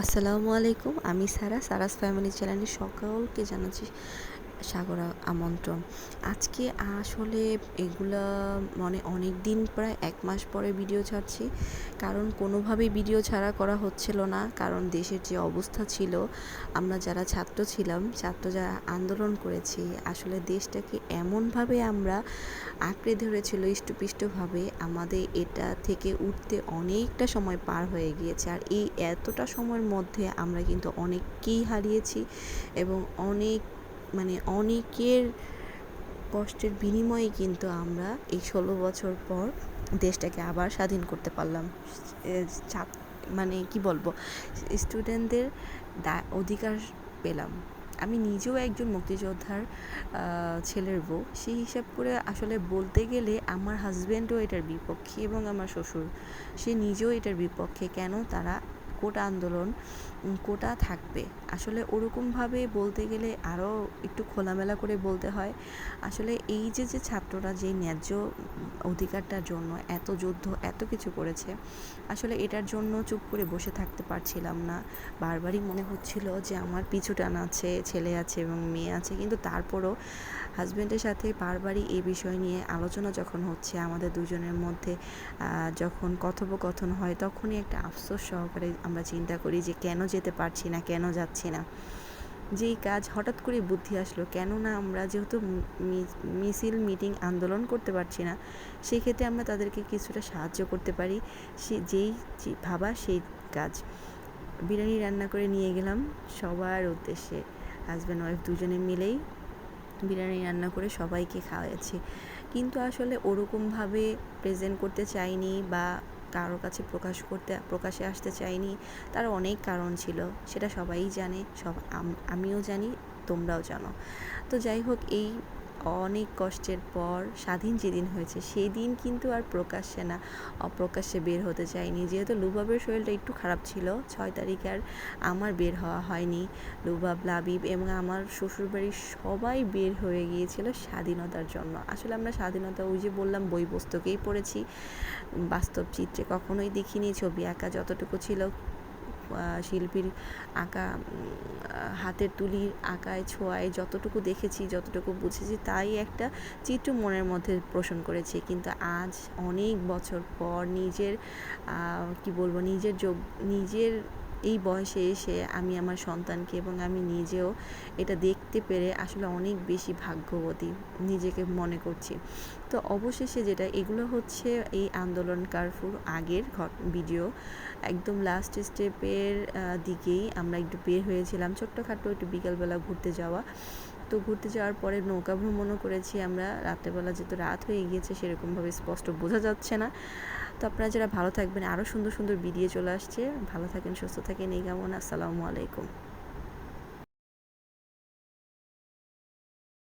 আসসালামু আলাইকুম আমি সারা সারাস ফ্যামিলি চ্যানেলে সকলকে জানাচ্ছি সাগর আমন্ত্রণ। আজকে আসলে এগুলা মানে অনেক দিন প্রায় এক মাস পরে ভিডিও ছাড়ছি। কারণ কোনোভাবেই ভিডিও ছাড়া করা হচ্ছিল না। কারণ দেশের যে অবস্থা ছিল, আমরা যারা ছাত্র ছিলাম, ছাত্র যারা আন্দোলন করেছি, আসলে দেশটাকে এমনভাবে আমরা আঁকড়ে ধরেছিল ইষ্টপিষ্টভাবে, আমাদের এটা থেকে উঠতে অনেকটা সময় পার হয়ে গিয়েছে। আর এই এতটা সময়ের মধ্যে আমরা কিন্তু অনেককেই হারিয়েছি এবং অনেক মানে অনেকের কষ্টের বিনিময়ে কিন্তু আমরা এই ষোলো বছর পর দেশটাকে আবার স্বাধীন করতে পারলাম। মানে কি বলব? স্টুডেন্টদের অধিকার পেলাম। আমি নিজেও একজন মুক্তিযোদ্ধার ছেলের বউ। সেই হিসাব করে আসলে বলতে গেলে আমার হাজব্যান্ডও এটার বিপক্ষে এবং আমার শ্বশুর, সে নিজেও এটার বিপক্ষে। কেন? তারা কোটা আন্দোলন কোটা থাকবে। আসলে ওরকমভাবে বলতে গেলে আরও একটু খোলামেলা করে বলতে হয়, আসলে এই যে যে ছাত্ররা যে ন্যায্য অধিকারটার জন্য এত যুদ্ধ, এত কিছু করেছে, আসলে এটার জন্য চুপ করে বসে থাকতে পারছিলাম না। বারবারই মনে হচ্ছিল যে আমার পিছু টান আছে, ছেলে আছে এবং মেয়ে আছে, কিন্তু তারপরও হাজব্যান্ডের সাথে বারবারই এই বিষয় নিয়ে আলোচনা যখন হচ্ছে, আমাদের দুজনের মধ্যে যখন কথোপকথন হয়, তখনই একটা আফসোস সহকারে আমরা চিন্তা করি যে কেন যেতে পারছি না, কেন যাচ্ছি না। যেই কাজ হঠাৎ করে বুদ্ধি আসলো কেন না আমরা যেহেতু মিছিল, মিটিং, আন্দোলন করতে পারছি না, সেক্ষেত্রে আমরা তাদেরকে কিছুটা সাহায্য করতে পারি। সে, যেই ভাবা সেই কাজ। বিরিয়ানি রান্না করে নিয়ে গেলাম সবার উদ্দেশ্যে। হাজব্যান্ড ওয়াইফ দুজনে মিলেই বিরিয়ানি রান্না করে সবাইকে খাওয়াচ্ছি। কিন্তু আসলে ওরকমভাবে প্রেজেন্ট করতে চাইনি বা কারও কাছে প্রকাশ করতে, প্রকাশে আসতে চাইনি। তার অনেক কারণ ছিল, সেটা সবাই জানে, সব আমিও জানি, তোমরাও জানো। তো যাই হোক, এই অনেক কষ্টের পর স্বাধীন যেদিন হয়েছে সেই দিন কিন্তু আর প্রকাশ্যে না, অপ্রকাশ্যে বের হতে চাইনি। যেহেতু লুবাবের শরীরটা একটু খারাপ ছিল, ছয় তারিখ আর আমার বের হওয়া হয়নি। লুবাব, লাবিব এবং আমার শ্বশুরবাড়ির সবাই বের হয়ে গিয়েছিল স্বাধীনতার জন্য। আসলে আমরা স্বাধীনতা, ওই যে বললাম বই পুস্তকেই পড়েছি। বাস্তব চিত্রে কখনোই দেখিনি, ছবি আঁকা যতটুকু ছিল শিল্পীর আঁকা হাতের তুলির আঁকায়, ছোঁয়ায় যতটুকু দেখেছি, যতটুকু বুঝেছি, তাই একটা চিত্র মনের মধ্যে পোষণ করেছি। কিন্তু আজ অনেক বছর পর নিজের কি বলব, নিজের যোগ, নিজের এই বয়সে এসে আমি আমার সন্তানকে এবং আমি নিজেও এটা দেখতে পেরে আসলে অনেক বেশি ভাগ্যবতী নিজেকে মনে করছি। তো অবশেষে যেটা, এগুলো হচ্ছে এই আন্দোলন কারফুর আগের ভিডিও। একদম লাস্ট স্টেপের দিকেই আমরা একটু বের হয়েছিলাম, ছোট্টখাটো একটু বিকালবেলা ঘুরতে যাওয়া। তো ঘুরতে যাওয়ার পরে নৌকা ভ্রমণও করেছি আমরা। রাত্রেবেলা যেহেতু রাত হয়ে গিয়েছে, সেরকমভাবে স্পষ্ট বোঝা যাচ্ছে না। তো আপনারা যারা ভালো থাকবেন আরও সুন্দর সুন্দর ভিডিও চলে আসছে। ভালো থাকেন, সুস্থ থাকেন, এই কেমন। আসসালামু আলাইকুম।